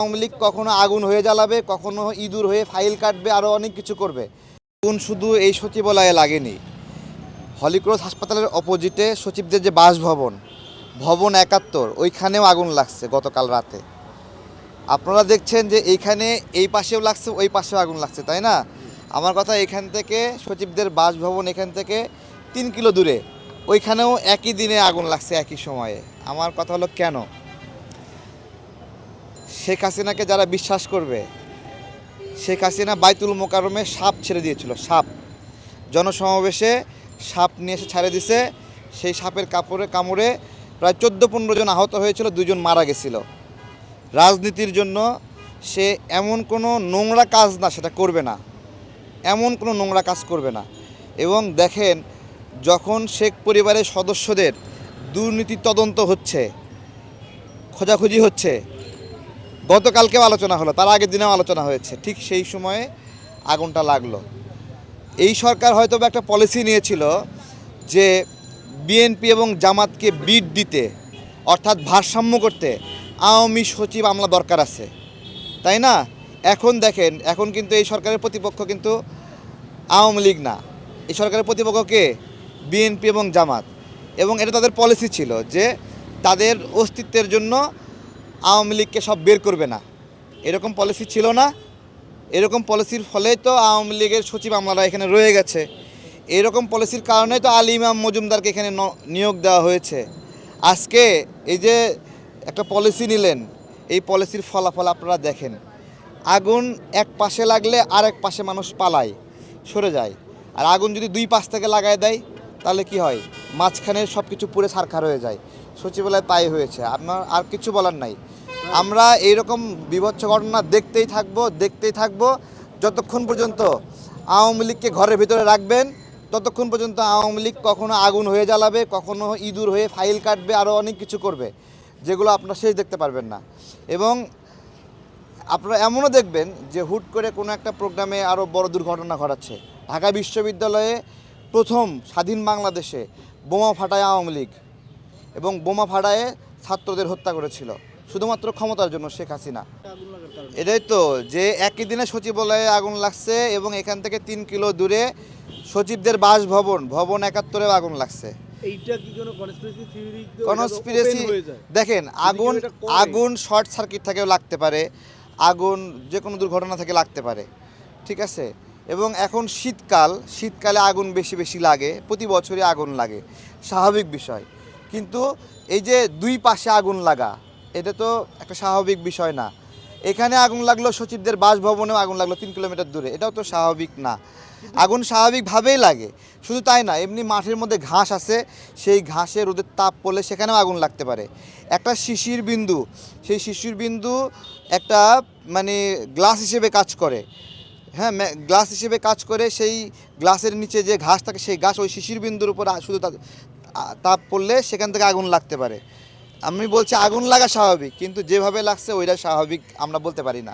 আওয়ামী লীগ কখনো আগুন হয়ে জ্বালাবে, কখনো ইঁদুর হয়ে ফাইল কাটবে আরও অনেক কিছু করবে। আগুন শুধু এই সচিবালয়ে লাগেনি। হলিক্রস হাসপাতালের অপোজিটে সচিবদের যে বাসভবন, ভবন একাত্তর, ওইখানেও আগুন লাগছে গতকাল রাতে। আপনারা দেখছেন যে এইখানে এই পাশেও লাগছে, ওই পাশেও আগুন লাগছে, তাই না? আমার কথা এখান থেকে, সচিবদের বাসভবন এখান থেকে তিন কিলো দূরে, ওইখানেও একই দিনে আগুন লাগছে একই সময়ে। আমার কথা হলো কেন? শেখ হাসিনাকে যারা বিশ্বাস করবে, শেখ হাসিনা বাইতুল মোকারমে সাপ ছেড়ে দিয়েছিল, সাপ। জনসমাবেশে সাপ নিয়ে এসে ছাড়ে দিছে, সেই সাপের কাপড়ে, কামড়ে প্রায় চোদ্দ পনেরো জন আহত হয়েছিল, দুজন মারা গেছিল। রাজনীতির জন্য সে এমন কোনো নোংরা কাজ না, সেটা করবে না। এমন কোনো নোংরা কাজ করবে না। এবং দেখেন, যখন শেখ পরিবারের সদস্যদের দুর্নীতি তদন্ত হচ্ছে, খোঁজাখুঁজি হচ্ছে গতকালকেও আলোচনা হলো, তার আগের দিনেও আলোচনা হয়েছে। ঠিক সেই সময়ে আগুনটা লাগল। এই সরকার হয়তো একটা পলিসি নিয়েছিল যে বিএনপি এবং জামাতকে বিট দিতে, অর্থাৎ ভারসাম্য করতে আওয়ামী সচিব আমলা দরকার আছে। তাই না? এখন দেখেন, এখন কিন্তু এই সরকারের প্রতিপক্ষ কিন্তু আওয়ামী লীগ না। এই সরকারের প্রতিপক্ষ কে? বিএনপি এবং জামাত। এবং এটা তাদের পলিসি ছিল যে তাদের অস্তিত্বের জন্য আওয়ামী লীগকে সব বের করবে না। এরকম পলিসি ছিল না। এরকম পলিসির ফলেই তো আওয়ামী লীগের সচিব আমলারা এখানে রয়ে গেছে। এরকম পলিসির কারণেই তো আলী ইমাম মজুমদারকে এখানে নিয়োগ দেওয়া হয়েছে। আজকে এই যে একটা পলিসি নিলেন, এই পলিসির ফলাফল আপনারা দেখেন। আগুন এক পাশে লাগলে আরেক পাশে মানুষ পালায়, সরে যায়। আর আগুন যদি দুই পাশ থেকে লাগায় দেয়, তাহলে কি হয়? মাঝখানে সব কিছু পুড়ে ছারখার হয়ে যায়। সচিবালয় তাই হয়েছে। আপনার আর কিছু বলার নাই। আমরা এইরকম বিভৎস ঘটনা দেখতেই থাকব দেখতেই থাকব। যতক্ষণ পর্যন্ত আওয়ামী লীগকে ঘরের ভিতরে রাখবেন, ততক্ষণ পর্যন্ত আওয়ামী লীগ কখনো আগুন হয়ে জ্বালাবে, কখনো ইঁদুর হয়ে ফাইল কাটবে আরও অনেক কিছু করবে, যেগুলো আপনারা শেষ দেখতে পারবেন না। এবং আপনারা এমনও দেখবেন যে হুট করে কোনো একটা প্রোগ্রামে আরও বড় দুর্ঘটনা ঘটাচ্ছে। ঢাকা বিশ্ববিদ্যালয়ে প্রথম স্বাধীন বাংলাদেশে বোমা ফাটায় আওয়ামী লীগ এবং বোমা ফাটায়ে ছাত্রদের হত্যা করেছিল শুধুমাত্র ক্ষমতার জন্য শেখ হাসিনা। এটাই তো যে একই দিনে সচিবালয়ে আগুন লাগছে এবং এখান থেকে তিন কিলো দূরে সচিবদের বাসভবন ভবন একাত্তরে আগুন লাগছে। কনস্পিরেসি দেখেন আগুন আগুন শর্ট সার্কিট থেকেও লাগতে পারে আগুন যে কোনো দুর্ঘটনা থেকে লাগতে পারে ঠিক আছে? এবং এখন শীতকাল, শীতকালে আগুন বেশি বেশি লাগে, প্রতি বছরই আগুন লাগে। স্বাভাবিক বিষয়। কিন্তু এই যে দুই পাশে আগুন লাগা, এটা তো একটা স্বাভাবিক বিষয় না। এখানে আগুন লাগল, সচিবদের বাসভবনেও আগুন লাগল তিন কিলোমিটার দূরে। এটাও তো স্বাভাবিক না। আগুন স্বাভাবিকভাবেই লাগে। শুধু তাই না, এমনি মাঠের মধ্যে ঘাস আছে, সেই ঘাসে রোদের তাপ পড়লে সেখানেও আগুন লাগতে পারে। একটা শিশির বিন্দু, সেই শিশির বিন্দু একটা মানে গ্লাস হিসেবে কাজ করে। হ্যাঁ গ্লাস হিসেবে কাজ করে সেই গ্লাসের নিচে যে ঘাস থাকে, সেই ঘাস ওই শিশির বিন্দুর উপর শুধু তাপ পড়লে সেখান থেকে আগুন লাগতে পারে। আমি বলছি আগুন লাগা স্বাভাবিক, কিন্তু যেভাবে লাগছে ওইটা স্বাভাবিক আমরা বলতে পারি না।